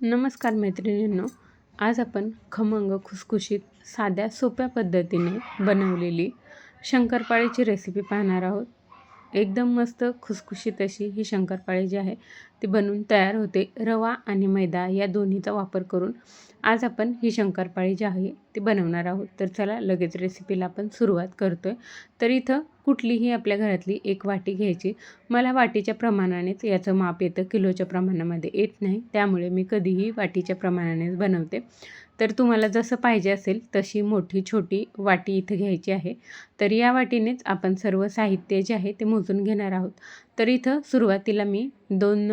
नमस्कार मैत्रिणींनो आज आपण खमंग खुसखुशीत साध्या सोप्या पद्धतीने बनवलेली शंकरपाळीची रेसिपी पाहणार आहोत. एकदम मस्त खुसखुशीत अशी ही शंकरपाळी जी आहे ती बनवून तयार होते. रवा आणि मैदा या दोन्हीचा वापर करून आज आपण ही शंकरपाळी जी आहे ती बनवणार आहोत. तर चला लगेच रेसिपीला आपण सुरुवात करतो आहे तर इथं कुठलीही आपल्या घरातली एक वाटी घ्यायची. मला वाटीच्या प्रमाणानेच याचं माप येतं. किलोच्या प्रमाणामध्ये येत नाही. त्यामुळे मी कधीही वाटीच्या प्रमाणानेच बनवते. तर तुम्हाला जसं पाहिजे असेल तशी मोठी छोटी वाटी इथं घ्यायची आहे. तर या वाटीनेच आपण सर्व साहित्य जे आहे ते मोजून घेणार आहोत. तर इथं सुरुवातीला मी दोन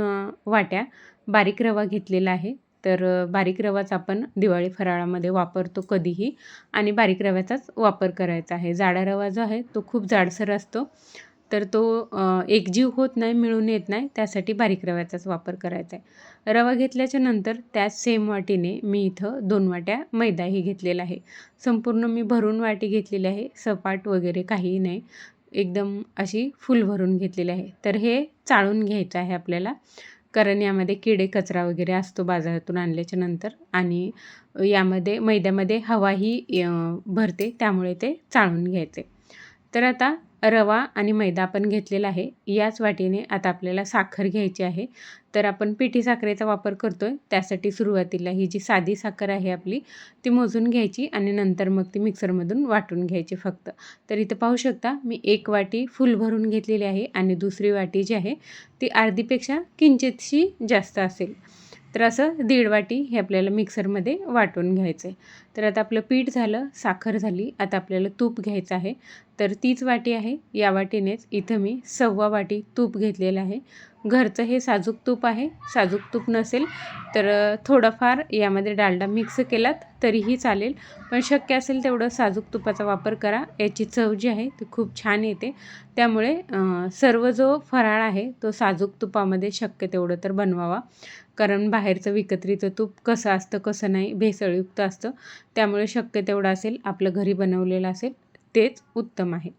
वाट्या बारीक रवा घेतलेला आहे. तर बारीक रवाच आपण दिवाळी फराळामध्ये वापरतो कधीही आणि बारीक रव्याचाच वापर करायचा आहे. जाडा रवा जो आहे तो खूप जाडसर असतो. तर तो एकजीव होत नाही मिळून येत नाही त्यासाठी बारीक रव्याचाच वापर करायचा आहे. रवा घेतल्याच्या नंतर त्याच सेम वाटीने मी इथं दोन वाट्या मैदाही घेतलेला आहे. संपूर्ण मी भरून वाटी घेतलेली आहे सपाट वगैरे काहीही नाही. एकदम अशी फुल भरून घेतलेली आहे. तर हे चाळून घ्यायचं आहे आपल्याला. कारण यामध्ये किडे कचरा वगैरे असतो बाजारातून आणल्याच्या नंतर आणि यामध्ये मैद्यामध्ये हवाही भरते. त्यामुळे ते चाळून घ्यायचे. तर आता रवा आणि मैदा आपण घेतलेला आहे. याच वाटीने आता आपल्याला साखर घ्यायची आहे. तर आपण पिठी साखरेचा वापर करतो आहे त्यासाठी सुरुवातीला ही जी साधी साखर आहे आपली ती मोजून घ्यायची आणि नंतर मग ती मिक्सरमधून वाटून घ्यायची फक्त. तर इथं पाहू शकता मी एक वाटी फुल भरून घेतलेली आहे आणि दुसरी वाटी जी आहे ती अर्धीपेक्षा किंचितशी जास्त असेल. तर असं दीड वाटी हे आपल्याला मिक्सरमध्ये वाटून घ्यायचं आहे. तर आता आपलं पीठ झालं साखर झाली आता आपल्याला तूप घ्यायचं आहे. तर तीच वाटी आहे. या वाटीनेच इथं मी सव्वा वाटी तूप घेतलेलं आहे. घरचं हे साजूक तूप आहे साजूक तूप नसेल तर थोडंफार यामध्ये डालडा मिक्स केलात तरीही चालेल. पण शक्य असेल तेवढं साजूक तुपाचा वापर करा. याची चव जी आहे ती खूप छान येते. त्यामुळे सर्व जो फराळ आहे तो साजूक तुपामध्ये शक्य तेवढं तर बनवावा. कारण बाहेरचं विकत्रीचं तूप कसं असतं कसं नाही भेसळयुक्त असतं. त्यामुळे शक्य तेवढं असेल आपलं घरी बनवलेलं असेल तेच उत्तम आहे.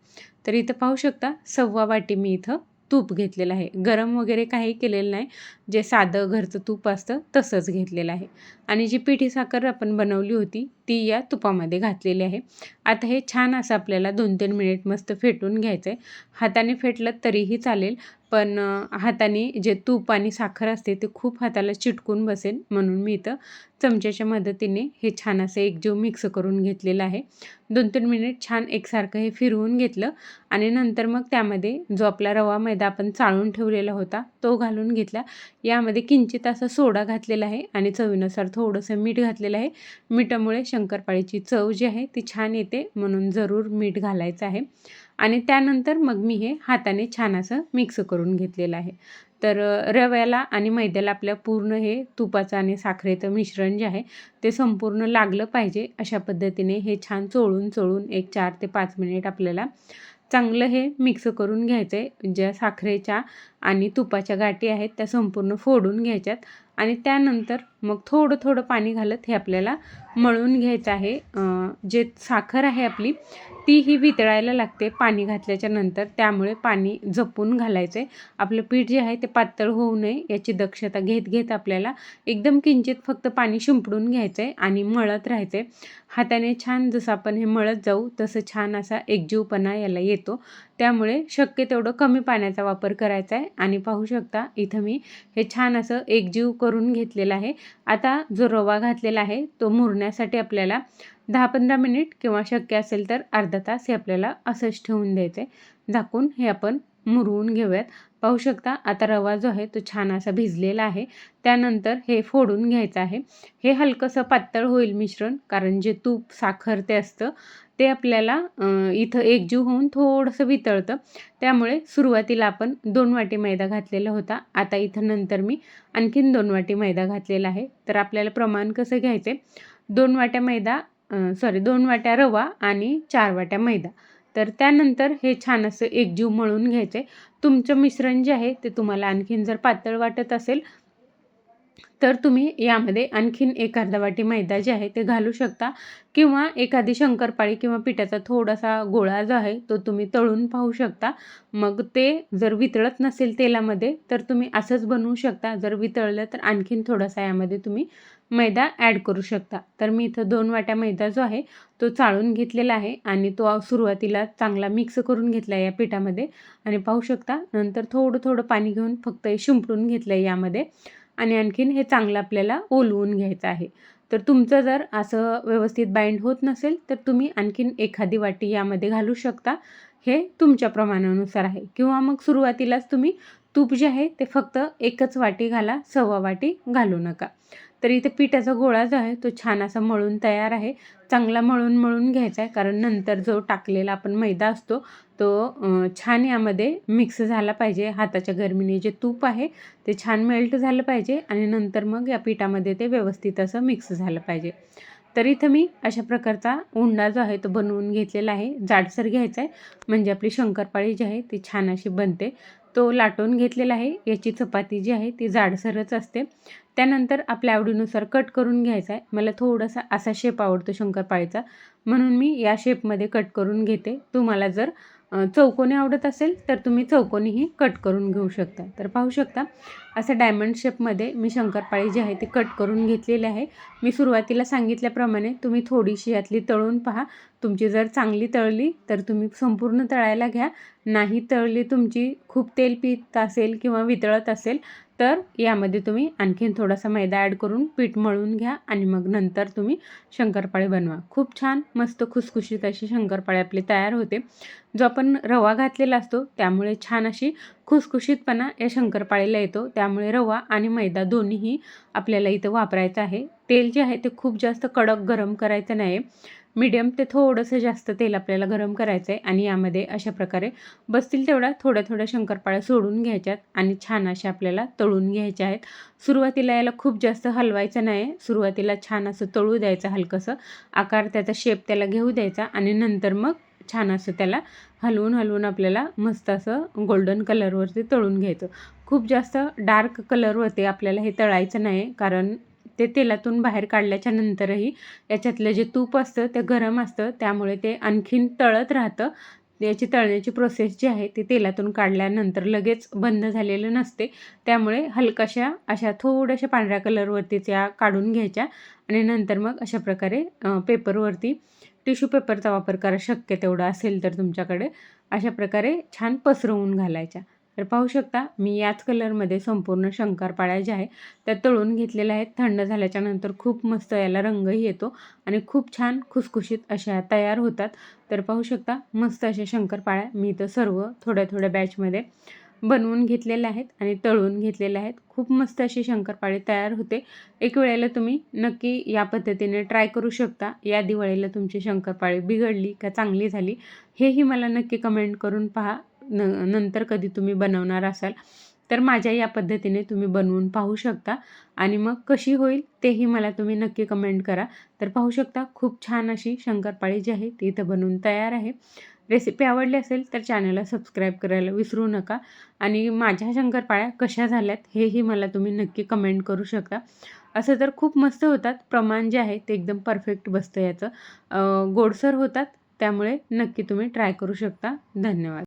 तर इथं पाहू शकता सव्वा वाटी मी इथं तूप घेतलेलं आहे. गरम वगैरे काही केलेलं नाही. जे साधं घरचं तूप असतं तसंच घेतलेलं आहे. आणि जी पिठी साखर आपण बनवली होती ती या तुपामध्ये घातलेली आहे. आता हे छान असं आपल्याला दोन तीन मिनिट मस्त फेटून घ्यायचं आहे हाताने फेटलं तरीही चालेल पण हाताने जे तूप आणि साखर असते ते खूप हाताला चिटकून बसेल म्हणून मी इथं चमच्याच्या मदतीने हे छान असं एकजीव मिक्स करून घेतलेलं आहे. दोन तीन मिनिट छान एकसारखं हे फिरवून घेतलं आणि नंतर मग त्यामध्ये जो आपला रवा मैदा आपण चाळून ठेवलेला होता तो घालून घेतला. यामध्ये किंचित असा सोडा घातलेला आहे आणि चवीनुसार थोडंसं मीठ घातलेलं आहे. मिठामुळे शंकरपाळीची चव जी आहे ती छान येते म्हणून जरूर मीठ घालायचं आहे. आणि त्यानंतर मग मी हे हाताने छान असं मिक्स करून घेतलेलं आहे. तर रव्याला आणि मैद्याला आपल्या पूर्ण हे तुपाचं आणि साखरेचं मिश्रण जे आहे ते संपूर्ण लागलं पाहिजे. अशा पद्धतीने हे छान चोळून चोळून एक चार ते पाच मिनिट आपल्याला चांगलं हे मिक्स करून घ्यायचं आहे ज्या साखरेच्या आणि तुपाच्या गाठी आहेत त्या संपूर्ण फोडून घ्यायच्यात आणि त्यानंतर मग थोडं थोडं पाणी घालत हे आपल्याला मळून घ्यायचं आहे. जे साखर आहे आपली ती ही वितळायला लागते पाणी घातल्याच्या नंतर. त्यामुळे पाणी जपून घालायचं. आहे आपलं पीठ जे आहे ते पातळ होऊ नये याची दक्षता घेत घेत आपल्याला एकदम किंचित फक्त पाणी शिंपडून घ्यायचं आहे आणि मळत राहायचं आहे हाताने छान जसं आपण हे मळत जाऊ तसं छान असा एकजीवपणा याला येतो. त्यामुळे शक्य तेवढं कमी पाण्याचा वापर करायचा आहे आणि पाहू शकता इथं मी हे छान असं एकजीव करून घेतलेलं आहे. आता जो रवा घातलेला आहे तो मुरण्यासाठी आपल्याला दहा पंधरा मिनिट किंवा शक्य असेल तर अर्धा तास हे आपल्याला असंच ठेवून द्यायचं आहे झाकून हे आपण मुरवून घेऊयात. पाहू शकता आता रवा जो आहे तो छान असा भिजलेला आहे. त्यानंतर हे फोडून घ्यायचं आहे. हे हलकंसं पातळ होईल मिश्रण कारण जे तूप साखर ते असतं ते आपल्याला इथं एकजीव होऊन थोडंसं वितळतं. त्यामुळे सुरुवातीला आपण दोन वाटी मैदा घातलेला होता. आता इथं नंतर मी आणखीन दोन वाटी मैदा घातलेला आहे. तर आपल्याला प्रमाण कसं घ्यायचं आहे दोन वाट्या मैदा सॉरी दोन वाट्या रवा आणि चार वाट्या मैदा. तर त्यानंतर हे छान असं एकजीव मळून घ्यायचं. आहे तुमचं मिश्रण जे आहे ते तुम्हाला आणखीन जर पातळ वाटत असेल तर तुम्ही यामध्ये आणखीन एक अर्धा वाटी मैदा जे आहे ते घालू शकता. किंवा एखादी शंकरपाळी किंवा पिठाचा थोडासा गोळा जो आहे तो तुम्ही तळून पाहू शकता. मग ते जर वितळत नसेल तेलामध्ये तर तुम्ही असंच बनवू शकता. जर वितळलं तर आणखीन थोडासा यामध्ये तुम्ही मैदा ॲड करू शकता. तर मी इथं दोन वाट्या मैदा जो आहे तो चाळून घेतलेला आहे आणि तो सुरुवातीला चांगला मिक्स करून घेतला आहे या पिठामध्ये. आणि पाहू शकता नंतर थोडं थोडं पाणी घेऊन फक्त हे शिंपडून घेतलं आहे यामध्ये. आणि आणखीन हे चांगलं आपल्याला ओलवून घ्यायचं आहे. तर तुमचं जर असं व्यवस्थित बाइंड होत नसेल तर तुम्ही आणखीन एखादी वाटी यामध्ये घालू शकता. हे तुमच्या प्रमाणानुसार आहे. किंवा मग सुरुवातीलाच तुम्ही तूप जे आहे ते फक्त एकच वाटी घाला सव्वा वाटी घालू नका. तर इथे पिठाचा गोळा जो आहे तो छान असा मळून तयार आहे. चांगला मळून मळून घ्यायचा आहे कारण नंतर जो टाकलेला आपण मैदा असतो तो छान यामध्ये मिक्स झाला पाहिजे. हाताच्या गरमीने जे तूप आहे ते छान मेल्ट झालं पाहिजे आणि नंतर मग या पिठामध्ये ते व्यवस्थित असं मिक्स झालं पाहिजे. तर इथं मी अशा प्रकारचा उंडा जो आहे तो बनवून घेतलेला आहे. जाडसर घ्यायचा आहे. म्हणजे आपली शंकरपाळी जी आहे ती छान अशी बनते. तो लाटून घेतलेला आहे. याची चपाती जी आहे ती जाडसरच असते. त्यानंतर आपल्या आवडीनुसार कट करून घ्यायचा आहे. मला थोडासा असा शेप आवडतो शंकरपाळीचा. म्हणून मी या शेपमध्ये कट करून घेते. तुम्हाला जर चौकोनी आवडत असेल तर तुम्ही चौकोनीही कट करून घेऊ शकता. तर पाहू शकता असं डायमंड शेपमध्ये मी शंकरपाळी जी आहे ती कट करून घेतलेली आहे. मी सुरुवातीला सांगितल्याप्रमाणे तुम्ही थोडीशी यातली तळून पहा. तुमची जर चांगली तळली तर तुम्ही संपूर्ण तळायला घ्या. नाही तळली तुमची खूप तेल पित असेल किंवा वितळत असेल तर यामध्ये तुम्ही आणखीन थोडासा मैदा ॲड करून पीठ मळून घ्या आणि मग नंतर तुम्ही शंकरपाळे बनवा. खूप छान मस्त खुसखुशीत अशी शंकरपाळे आपली तयार होते. जो आपण रवा घातलेला असतो त्यामुळे छान अशी खुसखुशीतपणा या शंकरपाळीला येतो. त्यामुळे रवा आणि मैदा दोन्हीही आपल्याला इथं वापरायचं आहे. तेल जे आहे ते खूप जास्त कडक गरम करायचं नाही मीडियम ते थोडंसं जास्त तेल आपल्याला गरम करायचं आहे आणि यामध्ये अशा प्रकारे बसतील तेवढ्या थोड्या थोड्या शंकरपाळ्या सोडून घ्यायच्यात आणि छान अशा आपल्याला तळून घ्यायच्या आहेत. सुरुवातीला याला खूप जास्त हलवायचं नाही. सुरुवातीला छान असं तळू द्यायचं हलकंसं. आकार त्याचा शेप त्याला घेऊ द्यायचा आणि नंतर मग छान असं त्याला हलवून हलवून आपल्याला मस्त असं गोल्डन कलरवरती तळून घ्यायचं. खूप जास्त डार्क कलरवरती आपल्याला हे तळायचं नाही कारण ते तेलातून बाहेर काढल्याच्या नंतरही याच्यातलं जे तूप असतं ते गरम असतं. त्यामुळे ते आणखीन तळत राहतं. याची तळण्याची प्रोसेस जी आहे ती तेलातून काढल्यानंतर लगेच बंद झालेलं नसते. त्यामुळे हलकाशा अशा थोड्याशा पांढऱ्या कलरवरती त्या काढून घ्यायच्या आणि नंतर मग अशा प्रकारे पेपरवरती टिश्यू पेपरचा वापर करा. शक्य तेवढा असेल तर तुमच्याकडे. अशा प्रकारे छान पसरवून घालायच्या. तर पाहू शकता मी याच कलरमध्ये संपूर्ण शंकरपाळ्या ज्या आहे त्या तळून घेतलेल्या आहेत. थंड झाल्याच्यानंतर खूप मस्त याला रंगही येतो आणि खूप छान खुसखुशीत अशा तयार होतात. तर पाहू शकता मस्त अशा शंकरपाळ्या मी तर सर्व थोड्या थोड्या बॅचमध्ये बनवून घेतलेल्या आहेत आणि तळून घेतलेल्या आहेत. खूप मस्त अशी शंकरपाळी तयार होते. एक वेळेला तुम्ही नक्की या पद्धतीने ट्राय करू शकता. या दिवाळीला तुमची शंकरपाळी बिघडली का चांगली झाली हेही मला नक्की कमेंट करून पहा. न नंतर कधी तुम्ही बनवणार असाल तर माझ्या या पद्धतीने तुम्ही बनवून पाहू शकता. आणि मग कशी होईल तेही मला तुम्ही नक्की कमेंट करा. तर पाहू शकता खूप छान अशी शंकरपाळी जी आहे ती इथं बनवून तयार आहे. रेसिपी आवडली असेल तर चॅनलला सबस्क्राईब करायला विसरू नका. आणि माझ्या शंकरपाळ्या कशा झाल्यात हेही मला तुम्ही नक्की कमेंट करू शकता. असं तर खूप मस्त होतात प्रमाण जे आहे ते एकदम परफेक्ट बसतं याचं. गोडसर होतात त्यामुळे नक्की तुम्ही ट्राय करू शकता. धन्यवाद.